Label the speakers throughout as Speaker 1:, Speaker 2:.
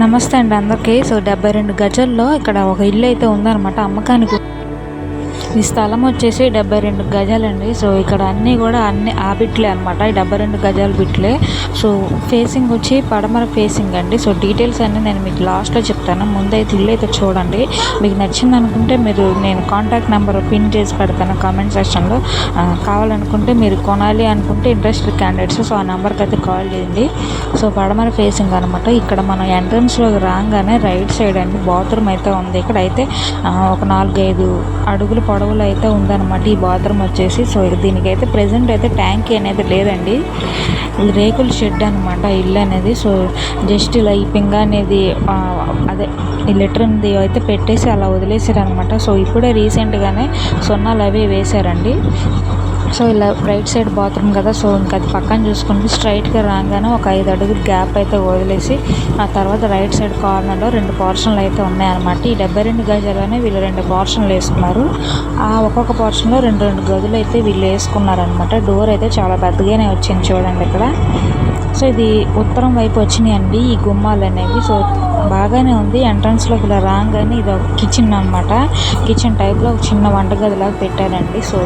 Speaker 1: నమస్తే అండి అందరికీ. సో డెబ్బై రెండు గజల్లో ఇక్కడ ఒక ఇల్లు అయితే ఉందన్నమాట. అమ్మకానికి ఈ స్థలం వచ్చేసి డెబ్బై రెండు గజాలండి. సో ఇక్కడ అన్నీ కూడా అన్ని ఆ బిట్లే అనమాట ఈ డెబ్బై రెండు గజాల బిట్లే. సో ఫేసింగ్ వచ్చి పడమర ఫేసింగ్ అండి. సో డీటెయిల్స్ అన్నీ నేను మీకు లాస్ట్లో చెప్తాను. ముందైతే ఇల్లు అయితే చూడండి. మీకు నచ్చింది అనుకుంటే మీరు నేను కాంటాక్ట్ నెంబర్ పిన్ చేసి పెడతాను కామెంట్ సెక్షన్లో కావాలనుకుంటే మీరు కొనాలి అనుకుంటే ఇంట్రెస్టెడ్ క్యాండిడేట్స్ సో ఆ నెంబర్కి అయితే కాల్ చేయండి. సో పడమర ఫేసింగ్ అనమాట ఇక్కడ మనం ఎంట్రన్స్లో రాగానే రైట్ సైడ్ అండి. బాత్రూమ్ అయితే ఉంది. ఇక్కడ అయితే ఒక నాలుగైదు అడుగులు పొడవులు అయితే ఉందన్నమాట ఈ బాత్రూమ్ వచ్చేసి. సో దీనికైతే ప్రెసెంట్ అయితే ట్యాంక్ అనేది లేదండి. ఇది రేకుల షెడ్ అనమాట ఇల్లు అనేది. సో జస్ట్ ఇలా ఈ పింగ అనేది అదే ఈ లెటర్ అయితే పెట్టేసి అలా వదిలేసారనమాట సో ఇప్పుడే రీసెంట్గానే సున్నాలు అవి వేశారండి. సో ఇలా రైట్ సైడ్ బాత్రూమ్ కదా. సో ఇంకా అది పక్కన చూసుకుంటే స్ట్రైట్గా రాగానే ఒక ఐదు అడుగులు గ్యాప్ అయితే వదిలేసి ఆ తర్వాత రైట్ సైడ్ కార్నర్లో రెండు పోర్షన్లు అయితే ఉన్నాయన్నమాట. ఈ డెబ్బై రెండు గజాలనే వీళ్ళు రెండు పోర్షన్లు వేసుకున్నారు. ఆ ఒక్కొక్క పోర్షన్లో రెండు రెండు గదులు అయితే వీళ్ళు వేసుకున్నారనమాట డోర్ అయితే చాలా పెద్దగానే వచ్చింది చూడండి ఇక్కడ. సో ఇది ఉత్తరం వైపు వచ్చినాయండి ఈ గుమ్మాలు అనేవి. సో బాగానే ఉంది. ఎంట్రన్స్లోకి ఇలా రాగానే ఇది ఒక కిచెన్ అనమాట కిచెన్ టైప్లో ఒక చిన్న వంటగదిలాగా పెట్టారండి. సో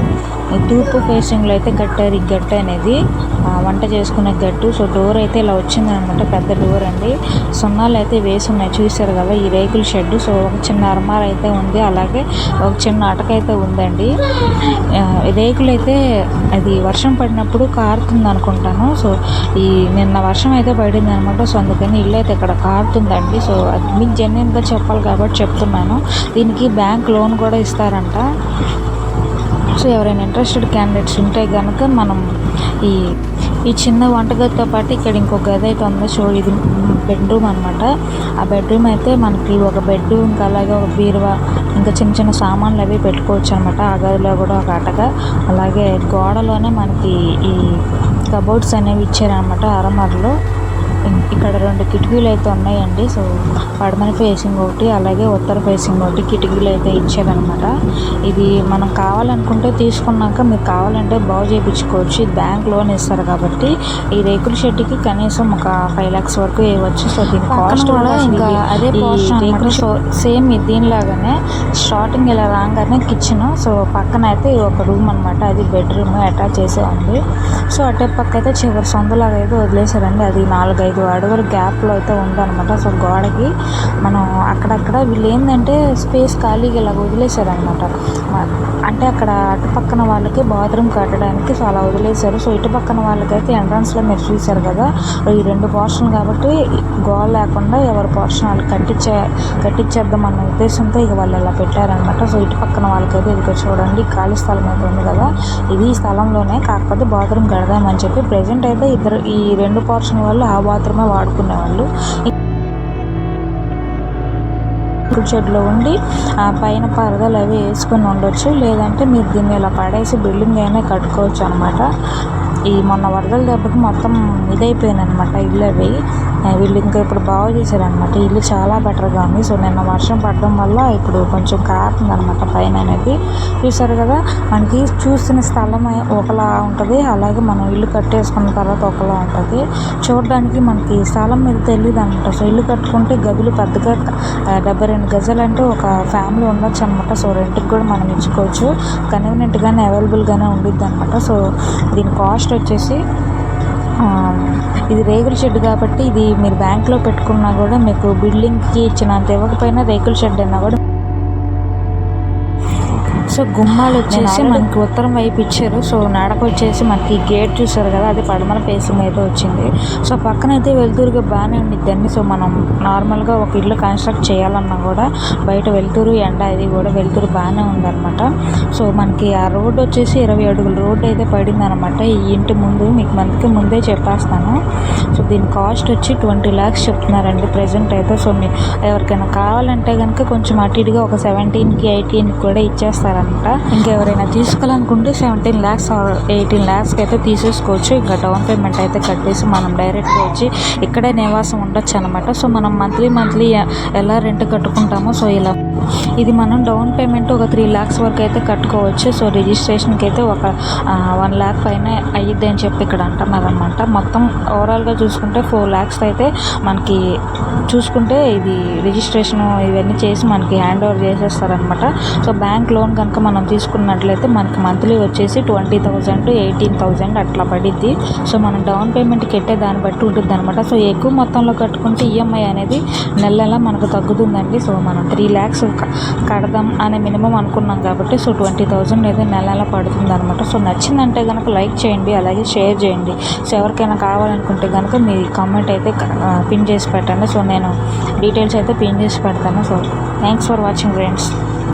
Speaker 1: తూర్పు ఫేసింగ్లో అయితే కట్టారు ఈ గట్టు అనేది. వంట చేసుకునే గట్టు. సో డోర్ అయితే ఇలా వచ్చింది అనమాట పెద్ద డోర్ అండి. సున్నాలు అయితే వేసి ఉన్నాయి. చూసారు కదా ఈ రేకుల షెడ్ సో ఒక చిన్న అర్మార్ అయితే ఉంది. అలాగే ఒక చిన్న అటక అయితే ఉందండి. రేకులు అయితే అది వర్షం పడినప్పుడు కారుతుంది అనుకుంటాను. సో ఈ నిన్న వర్షం అయితే పడింది అనమాట సో అందుకని ఇల్లు అయితే ఇక్కడ కారుతుందండి. సో మీకు జెన్యున్గా చెప్పాలి కాబట్టి చెప్తున్నాను. దీనికి బ్యాంక్ లోన్ కూడా ఇస్తారంట. సో ఎవరైనా ఇంట్రెస్టెడ్ క్యాండిడేట్స్ ఉంటే కనుక మనం ఈ ఈ చిన్న వంటగదితో పాటు ఇక్కడ ఇంకో గది అయితే ఉంది. సో ఇది బెడ్రూమ్ అనమాట ఆ బెడ్రూమ్ అయితే మనకి ఒక బెడ్ ఇంకా అలాగే ఒక బీరువా ఇంకా చిన్న చిన్న సామాన్లు అవి పెట్టుకోవచ్చు అనమాట ఆ గదిలో కూడా ఒక అటగా అలాగే గోడలోనే మనకి ఈ కబోర్డ్స్ అనేవి ఇచ్చారనమాట అరమరలో. ఇక్కడ రెండు కిటికీలు అయితే ఉన్నాయండి. సో పడమర ఫేసింగ్ ఒకటి అలాగే ఉత్తర ఫేసింగ్ ఒకటి కిటికీలు అయితే ఇచ్చారనమాట ఇది మనం కావాలనుకుంటే తీసుకున్నాక మీరు కావాలంటే బాగు చేయించుకోవచ్చు. ఇది బ్యాంక్ లోన్ ఇస్తారు కాబట్టి ఈ రేకుల షెడ్కి కనీసం ఒక ఫైవ్ లాక్స్ వరకు ఇవ్వచ్చు సో దీని కాస్ట్ కూడా ఇంకా అదే రేకుల సేమ్ దీనిలాగానే స్టార్టింగ్ ఇలా రాగానే కిచెన్ సో పక్కన అయితే ఒక రూమ్ అనమాట అది బెడ్రూమ్ అటాచ్ చేసే ఉంది. సో అటే పక్క అయితే చివరి సొంతలాగా అయితే వదిలేశారండి. అది నాలుగైదు అడుగుల గ్యాప్లో అయితే ఉందన్నమాట. సో గోడకి మనం అక్కడక్కడ వీళ్ళు ఏంటంటే స్పేస్ ఖాళీగా ఇలా వదిలేశారనమాట అంటే అక్కడ అటు పక్కన వాళ్ళకి బాత్రూమ్ కట్టడానికి సో అలా వదిలేశారు. సో ఇటు పక్కన వాళ్ళకైతే ఎంట్రన్స్లో మీరు చూశారు కదా ఈ రెండు పోర్షన్ కాబట్టి గోడ లేకుండా ఎవరి పోర్షన్ వాళ్ళు కట్టించే కట్టించేద్దాం అన్న ఉద్దేశంతో ఇక వాళ్ళు ఇలా పెట్టారనమాట సో ఇటు పక్కన వాళ్ళకైతే ఇది చూడండి ఖాళీ స్థలం అయితే ఉంది కదా ఇది ఈ స్థలంలోనే కాకపోతే బాత్రూమ్ కడదామని చెప్పి ప్రజెంట్ అయితే ఇద్దరు ఈ రెండు పోర్షన్ వాళ్ళు ఆ బాత్రూమ్ వాడుకునేవాళ్ళు. రేకుల షెడ్లో ఉండి ఆ పైన పరదలు అవి వేసుకొని ఉండొచ్చు. లేదంటే మీరు దీన్ని ఇలా పడేసి బిల్డింగ్ అయినా కట్టుకోవచ్చు అనమాట ఈ మొన్న వరదల దెబ్బకి మొత్తం ఇదైపోయింది అనమాట ఇల్లు అవి వీళ్ళు ఇంకా ఇప్పుడు బాగు చేశారనమాట ఇల్లు చాలా బెటర్గా ఉంది. సో నిన్న వర్షం పడడం వల్ల ఇప్పుడు కొంచెం కారుతుంది అనమాట పైన అనేది. చూసారు కదా మనకి చూస్తున్న స్థలం ఒకలా ఉంటుంది. అలాగే మనం ఇల్లు కట్టేసుకున్న తర్వాత ఒకలా ఉంటుంది. చూడడానికి మనకి స్థలం మీద తెలియదు అనమాట సో ఇల్లు కట్టుకుంటే గదులు పెద్దగా డెబ్బై రెండు గజాలు అంటే ఒక ఫ్యామిలీ ఉండొచ్చు అనమాట సో రెంట్కి కూడా మనం ఇచ్చుకోవచ్చు. కన్వీనియంట్గానే అవైలబుల్గానే ఉండిద్ది అనమాట సో దీని కాస్ట్ వచ్చేసి ఇది రేకుల షెడ్ కాబట్టి ఇది మీరు బ్యాంక్లో పెట్టుకున్నా కూడా మీకు బిల్డింగ్కి ఇచ్చినంత ఇవ్వకపోయినా రేకుల షెడ్ అయినా కూడా సో గుమ్మాలు వచ్చేసి మనకి ఉత్తరం వైపు ఇచ్చారు. సో నడక వచ్చేసి మనకి గేట్ చూసారు కదా అది పడమర ఫేసింగ్ అయితే వచ్చింది. సో పక్కన అయితే వెలుతురుగా బాగానే ఉండిద్దండి సో మనం నార్మల్గా ఒక ఇల్లు కన్స్ట్రక్ట్ చేయాలన్నా కూడా బయట వెలుతురు ఎండ ఇది కూడా వెలుతురు బాగానే ఉందన్నమాట. సో మనకి ఆ రోడ్ వచ్చేసి ఇరవై అడుగుల రోడ్ అయితే పడింది అనమాట ఈ ఇంటి ముందు మీకు మనకి ముందే చెప్పేస్తాను. సో దీని కాస్ట్ వచ్చి ట్వంటీ ల్యాక్స్ చెప్తున్నారండి ప్రజెంట్ అయితే. సో మీ ఎవరికైనా కావాలంటే కనుక కొంచెం అటు ఇటుగా ఒక సెవెంటీన్కి ఎయిటీన్కి కూడా ఇచ్చేస్తారనమాట ఇంకెవరైనా తీసుకోవాలనుకుంటే సెవెంటీన్ ల్యాక్స్ ఎయిటీన్ ల్యాక్స్కి అయితే తీసేసుకోవచ్చు. ఇంకా డౌన్ పేమెంట్ అయితే కట్టేసి మనం డైరెక్ట్గా వచ్చి ఇక్కడే నివాసం ఉండొచ్చు అనమాట సో మనం మంత్లీ మంత్లీ ఎలా రెంట్ కట్టుకుంటామో సో ఇలా ఇది మనం డౌన్ పేమెంట్ ఒక త్రీ ల్యాక్స్ వరకు అయితే కట్టుకోవచ్చు. సో రిజిస్ట్రేషన్కి అయితే ఒక వన్ ల్యాక్ పైన అయ్యిద్ది అని చెప్పి ఇక్కడ అంటున్నారు అనమాట మొత్తం ఓవరాల్గా చూసుకుంటే ఫోర్ ల్యాక్స్ అయితే మనకి చూసుకుంటే ఇది రిజిస్ట్రేషన్ ఇవన్నీ చేసి మనకి హ్యాండ్ ఓవర్ చేసేస్తారనమాట. సో బ్యాంక్ లోన్ కనుక మనం తీసుకున్నట్లయితే మనకి మంత్లీ వచ్చేసి ట్వంటీ థౌజండ్ ఎయిటీన్ థౌజండ్ అట్లా పడిద్ది. సో మనం డౌన్ పేమెంట్ కట్టే దాన్ని బట్టి ఉంటుంది అనమాట సో ఎక్కువ మొత్తంలో కట్టుకుంటే ఈఎంఐ అనేది నెల నెల మనకు తగ్గుతుందండి. సో మనం త్రీ ల్యాక్స్ కడదాం అనే మినిమం అనుకున్నాం కాబట్టి సో ట్వంటీ థౌజండ్ అయితే నెల నెల పడుతుంది అనమాట సో నచ్చిందంటే కనుక లైక్ చేయండి అలాగే షేర్ చేయండి. సో ఎవరికైనా కావాలనుకుంటే కనుక మీ కామెంట్ అయితే పిన్ చేసి పెట్టండి. సో నేను డీటెయిల్స్ అయితే పిన్ చేసి పెడతాను. So thanks for watching friends.